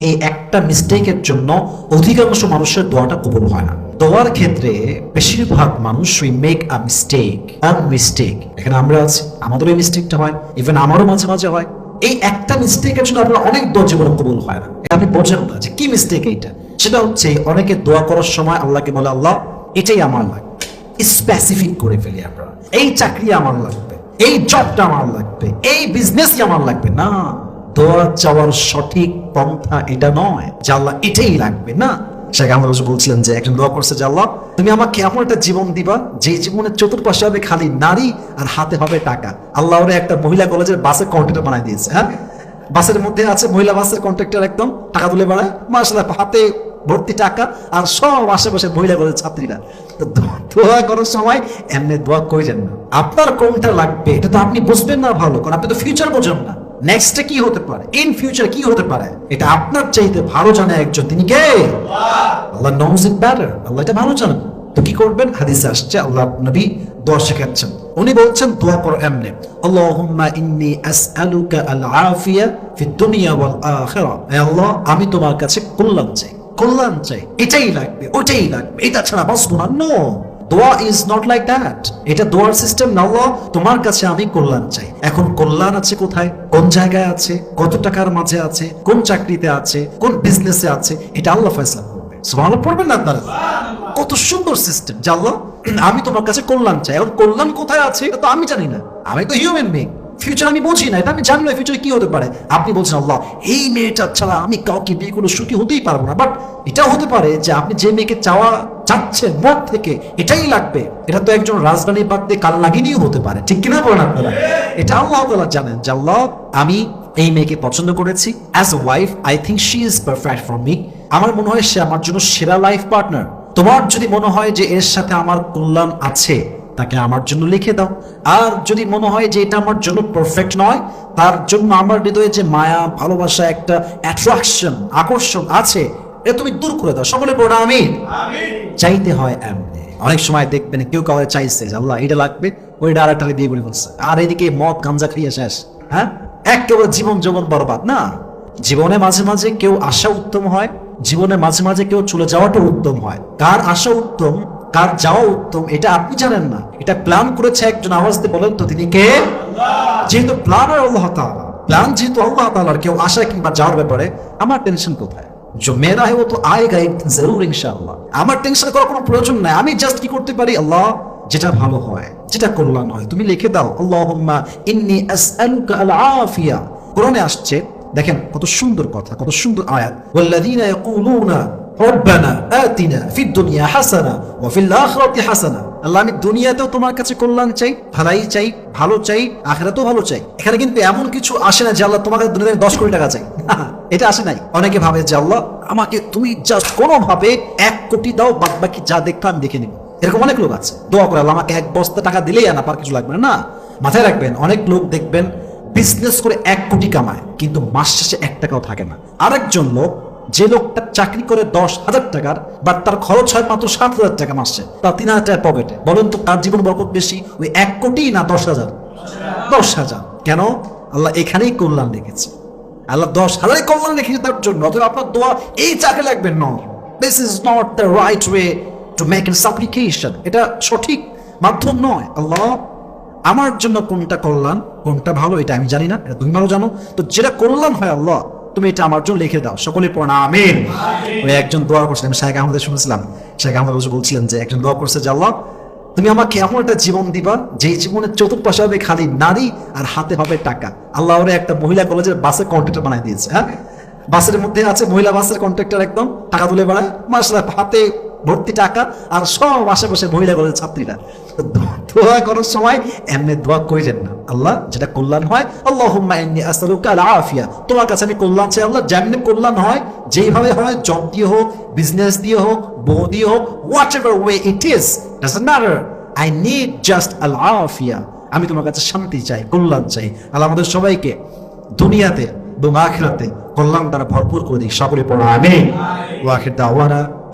এই একটা মিস্টেকের জন্য অধিকাংশ মানুষের দোয়াটা কবুল হয় না। দোয়ার ক্ষেত্রে বেশিরভাগ মানুষ we make a mistake on mistake এখানে আমরা আছি আমাদের এই মিস্টেকটা হয় ইভেন আমারও মাঝে মাঝে হয়। এই একটা মিস্টেকের জন্য আপনার অনেক দোয়া জীবনে কবুল হয় না। আপনি বোঝেন না যে কি মিস্টেক এইটা। সেটা হচ্ছে অনেকে দোয়া করার সময় আল্লাহকে বলে, আল্লাহ, এটাই আমার লাগবে। স্পেসিফিক করে ফেলি আমরা। এই চাকরি আমার লাগবে, এই জবটা আমার লাগবে, এই বিজনেসই আমার লাগবে। না। দোয়া চাওয়ার সঠিক পন্থা এটা নয় আল্লাহ এটাই লাগবে, না। শেখ আহমদ বলছিলেন যে একজন দোয়া করছে যে তুমি আমাকে এমন একটা জীবন দিবা, যে জীবনের চতুর্পাশে হবে খালি নারী আর হাতে হবে টাকা। আল্লাহ ওরে একটা মহিলা কলেজের বাসে কন্ট্রাক্টর বানাই দিয়েছে হ্যাঁ? বাসের মধ্যে আছে মহিলা বাসের কন্ট্রাক্টর একদম, টাকা তুলে বাড়ায় মাসাল্লাহ হাতে ভর্তি টাকা আর সব আশেপাশে মহিলা কলেজের ছাত্রীরা। তো দোয়া করার সময় এমনি দোয়া কইলেন না। আপনার কোনটা লাগবে, এটা তো আপনি বুঝবেন না ভালো কারণ আপনি তো ফিউচার বোঝেন না। কি হতে পারে? ইন ফিউচার কি হতে পারে? এটা আপনার চাইতে ভালো জানে একজন। তিনি কে? আল্লাহ নোজ ইট বেটার আল্লাহ এটা ভালো জানেন। তো কি করবেন? হাদিসে আসছে, আল্লাহ নবী দোয়া শেখাচ্ছেন। উনি বলছেন, দোয়া করো এমনি। আল্লাহুম্মা ইন্নী আসআলুকা আল আফিয়া ফিদ দুনিয়া ওয়াল আখিরা হে আল্লাহ, আমি তোমার কাছে কল্যাণ চাই। কল্যাণ চাই। এটাই লাগবে ওটাই লাগবে। এটা ছাড়া বাঁচবো না। নো দোয়া ইজ নট লাইক দ্যাট এটা দোয়ার সিস্টেম না তোমার কাছে আমি কল্যাণ চাই। এখন কল্যাণ আছে কোথায়? কোন জায়গায় আছে? কত টাকার মাঝে আছে? কোন চাকরিতে আছে? কোন বিজনেসে আছে? এটা আল্লাহ ফয়সলা পড়বেন না আপনারা? কত সুন্দর সিস্টেম আমি তোমার কাছে কল্যাণ চাই। এখন কল্যাণ কোথায় আছে? এটা তো আমি জানি না। আমি তো হিউম্যান বিং ফিউচার আমি বুঝি না। এটা আমি জানি না ফিউচারে কি হতে পারে? আপনি বলছেন, আল্লাহ, এই মেয়েটা ছাড়া আমি কাউকে বিয়ে করে সুখী হতেই পারব না। বাট এটাও হতে পারে যে আপনি যে মেয়েকে চাওয়া চাচ্ছেন মন থেকে, এটাই লাগবে। এটা তো একজন রাজধানী বাদ দিয়ে কাল লাগিনিও হতে পারে। ঠিক কিনা বলেন আপনারা? এটা আল্লাহ তাআলা জানেন যে, আল্লাহ, আমি এই মেয়েকে পছন্দ করেছি। As a wife I think she is perfect for me আমার মনে হয় সে আমার জন্য সেরা লাইফ পার্টনার তোমার যদি মনে হয় যে এর সাথে আমার কল্যাণ আছে, তাকে আমার জন্য লিখে দাও। আর যদি মনে হয় যে এটা আমার জন্য পারফেক্ট নয়, তার জন্য আমার হৃদয়ে যে মায়া, ভালোবাসা, একটা অ্যাট্রাকশন আকর্ষণ আছে এটা তুমি দূর করে দাও সকলে পড়া আমি চাইতে হয় এমনি। অনেক সময় দেখবেন কেউ কাউকে চাইছে যে আল্লাহ এটা লাগবে ওইটা আর একটা দিয়ে বলে বলছে আর এদিকে মদ গাঞ্জা খাইয়ে শেষ। হ্যাঁ? একেবারে জীবন জীবন বরবাদ না? জীবনে মাঝে মাঝে কেউ আসা উত্তম হয় জীবনে মাঝে মাঝে কেউ চলে যাওয়াটা উত্তম হয়। কার আসা উত্তম কার যাওয়া উত্তম এটা আপনি জানেন না। এটা প্ল্যান করেছে একজন আওয়াজ দিয়ে বলেন তো তিনি কে? যেহেতু প্ল্যানার আল্লাহ তাআলা। প্ল্যান যেহেতু আল্লাহ তাআলার কেউ আসা কিংবা যাওয়ার ব্যাপারে আমার টেনশন কোথায়? जो ইনশাআল্লাহ আমার টেনশন করার কোনো প্রয়োজন নাই। আমি জাস্ট কি করতে পারি? আল্লাহ, যেটা ভালো হয়, যেটা কল্যাণ হয়, তুমি লিখে দাও, আল্লাহুম্মা ইন্নি আসআলুকা আল আফিয়া কোরআনে আসছে, দেখেন কত সুন্দর কথা, কত সুন্দর আয়াত। ওয়াল্লাযীনা ইয়াকুলুনা রাব্বানা আতিনা ফিদ দুনিয়া হাসানা ওয়া ফিল আখিরাতি হাসানা। আল্লাহ আমি দুনিয়াতেও তোমার কাছে কল্যাণ চাই, ভালাই চাই, ভালো চাই, আখিরাতেও ভালো চাই। এখানে কিন্তু এমন কিছু আসে না যে আল্লাহ তোমার কাছে দুনিয়াতে দশ কোটি টাকা চাই। এটা আসে নাই। অনেকে ভাবে যে আল্লাহ আমাকে তুমি জাস্ট কোনোভাবে এক কোটি দাও বাদ বাকি যা দেখতো আমি দেখে নিব। এরকম অনেক লোক আছে। দোয়া করে আল্লাহ, আমাকে এক বস্তা টাকা দিলেই আনা পার কিছু লাগবে না। মাথায় রাখবেন, অনেক লোক দেখবেন বিজনেস করে এক কোটি কামায়, কিন্তু মাস শেষে এক টাকাও থাকে না। আরেকজন লোক যে লোকটা চাকরি করে দশ হাজার টাকার বাট তার খরচ হয় মাত্র সাত হাজার টাকা মাসে, তার তিন হাজার টাকা পকেটে বলেন তো, তার জীবন বরকত বেশি ওই এক কোটি না দশ হাজার? দশ হাজার। কেন? আল্লাহ এখানেই কল্যাণ রেখেছে। আল্লাহ দশ হাজারই কল্যাণ রেখেছে তার জন্য, অথবা আপনার দোয়া এই চাকরি লাগবে ন this is not the right way to make an application এটা সঠিক মাধ্যম নয়। আল্লাহ, আমার জন্য কোনটা কল্যাণ, কোনটা ভালো, এটা আমি জানি না, এটা তুমি ভালো জানো। তো যেটা কল্যাণ হয় আল্লাহ তুমি এটা আমার জন্য লিখে দাও। সকলে আমিন। ওই একজন দোয়া করছিলেন শেখ আহমদের শুনেছিলাম। শেখ আহমদ বলছিলেন যে, একজন দোয়া করছে যে, আল্লাহ, তুমি আমাকে এমন একটা জীবন দিবা যে জীবনের চতুর্পাশে হবে খালি নারী আর হাতে হবে টাকা। আল্লাহ ওরে একটা মহিলা কলেজের বাসে কন্ট্রাক্টর বানাই দিয়েছে হ্যাঁ? বাসের মধ্যে আছে মহিলা বাসের কন্ট্রাক্টর একদম, টাকা তুলে বেড়ায় মাসলা হাতে ভর্তি টাকা আর সব আশেপাশে মহিলা কলেজের ছাত্রীরা দোয়া করার সময় এমনি দোয়া কইলেন না। আল্লাহ যেটা কল্যাণ হয় আল্লাহ আফিয়া তোমার কাছে আমি কল্যাণ চাই, আল্লাহ যেমনি কল্যাণ হয়, যেইভাবে হয় জব দিয়ে হোক বিজনেস দিয়ে হোক, বউ দিয়ে হোক whatever way it is doesn't matter I need just আল আফিয়া আমি তোমার কাছে শান্তি চাই, কল্যাণ চাই। আল্লাহ আমাদের সবাইকে দুনিয়াতে এবং আখিরাতে কল্যাণ দ্বারা ভরপুর করে দিই সকলে পড়া আমি ওয়াখির